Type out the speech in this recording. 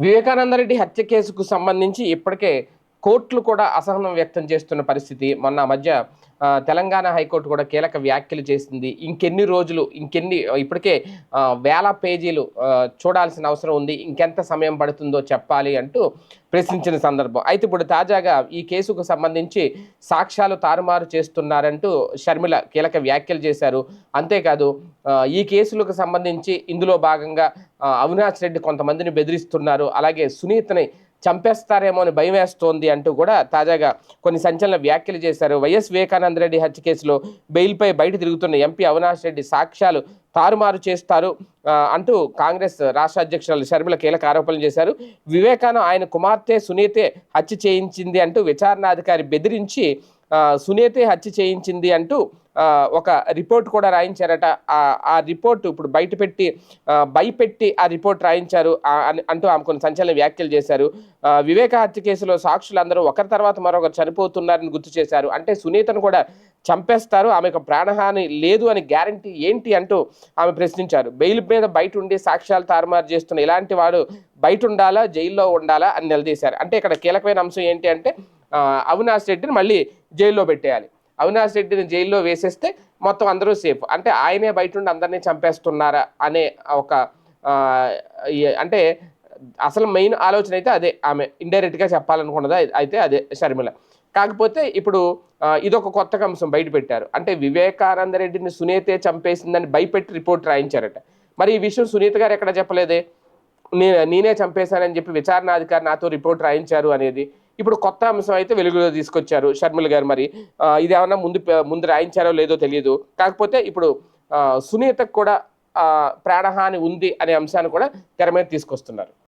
వివేకానందరెడ్డి హత్య కేసుకు సంబంధించి ఇప్పటికే కోర్టులు కూడా అసహనం వ్యక్తం చేస్తున్న పరిస్థితి మొన్న మధ్య తెలంగాణ హైకోర్టు కూడా కీలక వ్యాఖ్యలు చేసింది. ఇంకెన్ని రోజులు ఇంకెన్ని ఇప్పటికే వేల పేజీలు చూడాల్సిన అవసరం ఉంది. ఇంకెంత సమయం పడుతుందో చెప్పాలి అంటూ ప్రశ్నించిన సందర్భం. అయితే ఇప్పుడు తాజాగా ఈ కేసుకు సంబంధించి సాక్ష్యాలు తారుమారు చేస్తున్నారంటూ షర్మిల కీలక వ్యాఖ్యలు చేశారు. అంతేకాదు ఈ కేసులకు సంబంధించి ఇందులో భాగంగా అవినాష్ రెడ్డి కొంతమందిని బెదిరిస్తున్నారు. అలాగే సునీతని చంపేస్తారేమో అని భయం వేస్తోంది అంటూ కూడా తాజాగా కొన్ని సంచలన వ్యాఖ్యలు చేశారు. వైఎస్ వివేకానంద రెడ్డి హత్య కేసులో బెయిల్పై బయట తిరుగుతున్న ఎంపీ అవినాష్ రెడ్డి సాక్ష్యాలు తారుమారు చేస్తారు అంటూ కాంగ్రెస్ రాష్ట్ర అధ్యక్షురాలు షర్మిల కీలక ఆరోపణలు చేశారు. వివేకానంద ఆయన కుమార్తె సునీతే హత్య చేయించింది అంటూ విచారణాధికారి బెదిరించి సునేతే హత్య చేయించింది అంటూ ఒక రిపోర్ట్ కూడా రాయించారట. ఆ రిపోర్ట్ ఇప్పుడు బయటపెట్టి ఆ, భయపెట్టి ఆ రిపోర్ట్ రాయించారు అని- అంటూ ఆమె కొన్ని సంచలన వ్యాఖ్యలు చేశారు. వివేక హత్య కేసులో సాక్షులు అందరూ ఒకరి తర్వాత మరొకరు చనిపోతున్నారని గుర్తు చేశారు. అంటే సునీతను కూడా చంపేస్తారు ఆమెకు ప్రాణహాని లేదు అని గ్యారంటీ ఏంటి అంటూ ఆమె ప్రశ్నించారు. బెయిల్ మీద బయట ఉండి సాక్ష్యాలు తారుమారు చేస్తున్న ఇలాంటి వాడు బయట ఉండాలా జైల్లో ఉండాలా అని నిలదీశారు. అంటే ఇక్కడ కీలకమైన అంశం ఏంటి అంటే అవినాష్ రెడ్డిని మళ్ళీ జైల్లో పెట్టేయాలి. అవినాష్ రెడ్డిని జైల్లో వేసేస్తే మొత్తం అందరూ సేఫ్. అంటే ఆయనే బయట ఉండి అందరినీ చంపేస్తున్నారా అనే ఒక అంటే అసలు మెయిన్ ఆలోచన అయితే అదే. ఆమె ఇండైరెక్ట్గా చెప్పాలనుకున్నది అయితే అదే షర్మిల. కాకపోతే ఇప్పుడు ఇదొక కొత్త అంశం బయట పెట్టారు. అంటే వివేకానంద రెడ్డిని సునీతే చంపేసిందని భయపెట్టి రిపోర్ట్ రాయించారట. మరి ఈ విషయం సునీత గారు ఎక్కడ చెప్పలేదే? నే నేనే చంపేశానని చెప్పి విచారణాధికారి నాతో రిపోర్ట్ రాయించారు అనేది. ఇప్పుడు కొత్త అంశం అయితే వెలుగులో తీసుకొచ్చారు షర్మిల గారు మరి. ఇది ఏమన్నా ముందు ముందు రాయించారో లేదో తెలియదు. కాకపోతే ఇప్పుడు సునీతకు కూడా ప్రాణహాని ఉంది అనే అంశాన్ని కూడా తెర మీద తీసుకొస్తున్నారు.